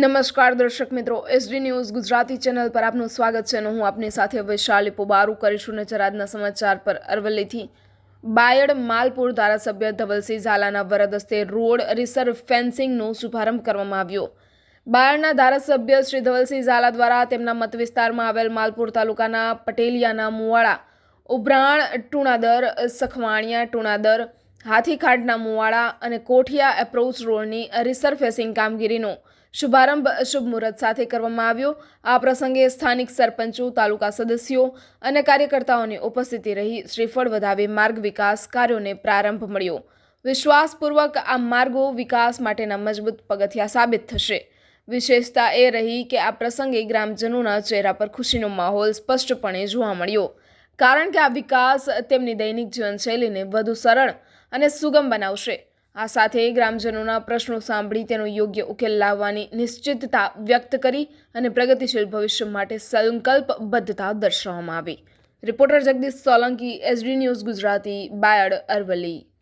નમસ્કાર દર્શક મિત્રો એસડી ન્યૂઝ ગુજરાતી ચેનલ પર આપનું સ્વાગત છે અને હું આપની સાથે વૈશાલી પોબારું કરીશું નજર આજના સમાચાર પર અરવલ્લીથી. બાયડ માલપુર ધારાસભ્ય ધવલસિંહ ઝાલાના વરદ હસ્તે રોડ રિસર્વ ફેન્સિંગનો શુભારંભ કરવામાં આવ્યો. બાયડના ધારાસભ્ય શ્રી ધવલસિંહ ઝાલા દ્વારા તેમના મત વિસ્તારમાં આવેલ માલપુર તાલુકાના પટેલિયાના મુવાડા, ઉભરાણ, ટુણાદર, સખવાણિયા, ટુણાદર હાથીખાટના મુવાડા અને કોઠિયા એપ્રોચ રોડની રિસરફેસિંગ કામગીરીનો શુભારંભ શુભ મુહૂર્ત સાથે કરવામાં આવ્યો. આ પ્રસંગે સ્થાનિક સરપંચો, તાલુકા સદસ્યો અને કાર્યકર્તાઓની ઉપસ્થિતિ રહી. શ્રીફળ વધાવે માર્ગ વિકાસ કાર્યોને પ્રારંભ મળ્યો. વિશ્વાસપૂર્વક આ માર્ગો વિકાસ માટેના મજબૂત પગથિયા સાબિત થશે. વિશેષતા એ રહી કે આ પ્રસંગે ગ્રામજનોના ચહેરા પર ખુશીનો માહોલ સ્પષ્ટપણે જોવા મળ્યો. કારણ કે આ વિકાસ તેમની દૈનિક જીવનશૈલીને વધુ સરળ અને સુગમ બનાવશે. આ સાથે ગ્રામજનોના પ્રશ્નો સાંભળી તેનો યોગ્ય ઉકેલ લાવવાની નિશ્ચિતતા વ્યક્ત કરી અને પ્રગતિશીલ ભવિષ્ય માટે સંકલ્પબદ્ધતા દર્શાવવામાં આવી. Reporter Jagdish Solanki, SD news Gujarati, Bayad Aravalli.